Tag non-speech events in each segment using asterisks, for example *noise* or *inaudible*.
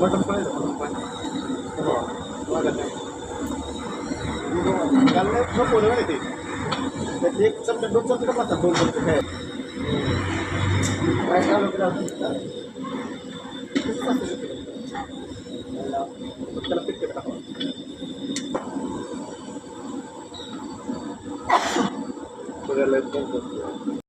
Button पडेल त्याला ते एक चमचा दोन चमचे टाकतात दोन चमचे काय काय त्याला त्याला टाकावं. बघायला एक दोन चमचे.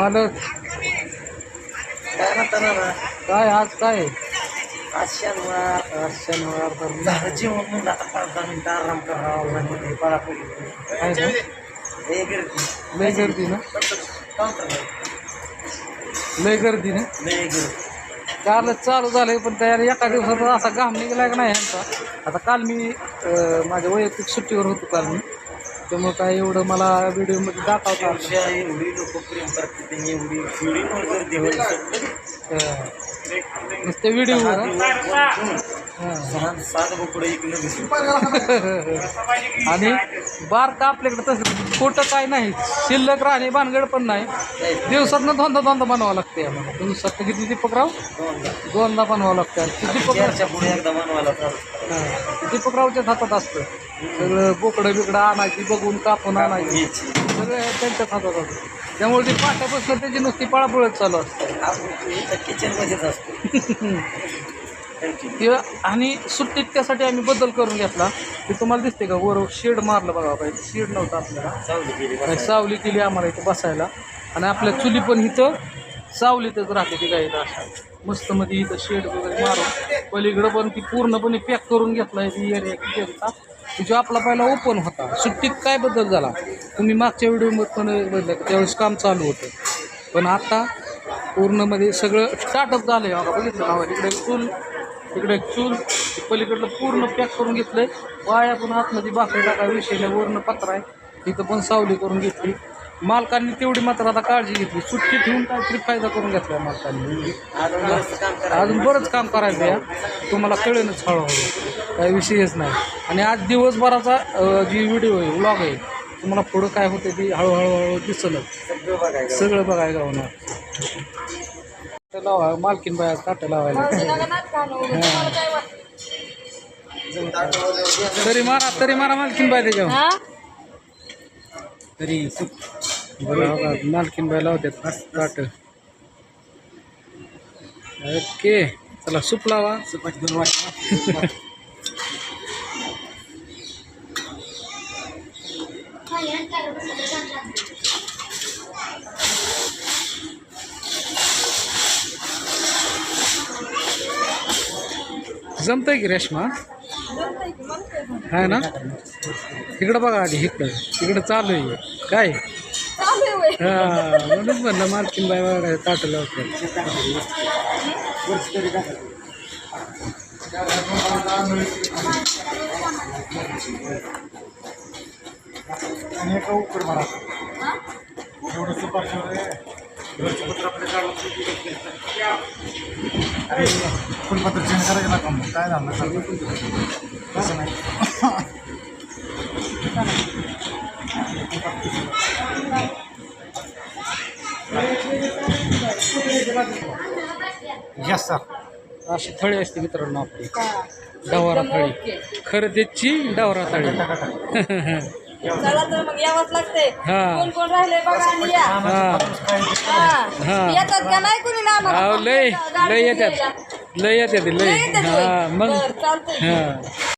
मालक. काय म्हणता ना काय आज काय? आज शनिवार आज शनिवार तर झालं जेवण म्हणलं आता पाच दहा मिनिटं आराम करावं लागेल पळापळी काय ना गर्दी. लय गर्दी ना? लय गर्दी ना? लय गर्दी. कालच चालू झालंय पण तयार एका दिवसात असा घाम निघाला का नाही ह्यांचा? आता काल मी माझ्या वैयक्तिक सुट्टीवर होतो काल मी. त्यामुळे काय एवढं मला व्हिडिओमध्ये दाखवता आलं एवढी लोक प्रेम करतात त्यांनी एवढी नुसते व्हिडिओवर सहा सात बोकडं इकडं दिसत आणि बार का आपल्याकडे तसं खोटं काय नाही. शिल्लक राहणे भानगड पण नाही. दिवसातनं दोनदा दोनदा बनवावं लागते. आम्हाला दिवसात किती दीपकराव दोनदा बनवावं लागतं. ते दीपकराव चारच्या पुढे एकदा बनवायला. दीपकरावच्याच हातात असतं. सगळं बोकडं बिकडं आणायची बघून कापून आणायची. सगळं त्यांच्याच हातात असतं. त्यामुळे ती पाट्यापासून त्याची नुसती पळापळत चालू असते. किचनमध्येच असतो. *laughs* ते आणि सुट्टीत त्यासाठी आम्ही बदल करून घेतला ते तुम्हाला दिसते का वर शेड मारलं बघा पाहिजे शेड नव्हतं आपल्याला. गेली काय सावली केली आम्हाला इथं बसायला. आणि आपल्या चुली पण इथं सावलीतच राहते ती काय अशा. मस्त मध्ये इथं शेड वगैरे मारून. पलीकडं पण ती पूर्णपणे पॅक करून घेतला ती एरिया किचनचा जो आपला पहिला ओपन होता. सुट्टीत काय बदल झाला? तुम्ही मागच्या व्हिडिओमध्ये पण बघितलं का त्यावेळेस काम चालू होतं. पण आता पूर्णमध्ये सगळं स्टार्टअप झालं आहे बघा बघितलं ना इकडे चूल इकडे चूल पलीकडलं पूर्ण पॅक करून घेतलंय. वाया पण आतमध्ये भाकरी टाका विषयला नाही वरनं आहे. तिथं पण सावली करून घेतली. मालकांनी तेवढी मात्र आता काळजी घेतली. सुट्टी ठेवून काहीतरी फायदा करून घेतला मालकांनी. अजून बरंच काम करायचं या. तुम्हाला कळेलच हळूहळू. काही विषयच नाही. आणि आज दिवसभराचा जी व्हिडिओ आहे व्लॉग आहे तुम्हाला पुढं काय होते ते हळूहळू हळू दिसलं. सगळं बघायचं सगळं बघायला होणार. लावा मालकीन बाया काट लावायला. तरी मारा तरी मारा मालकीन बाय त्याच्यावर. तरी मालकीन बाय लावतात काट. ओके चला सूप लावा. सुपाची दोन वाट जमतंय की रेश्मा? आहे ना इकडं बघा आधी इकडं. इकडं चालू आहे. काय? हा म्हणून म्हणलं मालकीन बाय बघा ताट लावतात आणि एका अरे फुलपत्र चेंज करायचं ना काम काय झालं? सर तसं नाही. यस सर अशी थळी असते मित्रांनो आपली. डवारा थळी. खरेदीची डवारा थळी. *laughs* चला तर मग यावंच लागते हा. कोण कोण राहिले बघा आणि या. हा हा. हा. येतात का नाही कुणी ना आम्हाला? अहो लय लय. येतात लय येतात लय लय येतात हा. मग बरं, चालतंय. हा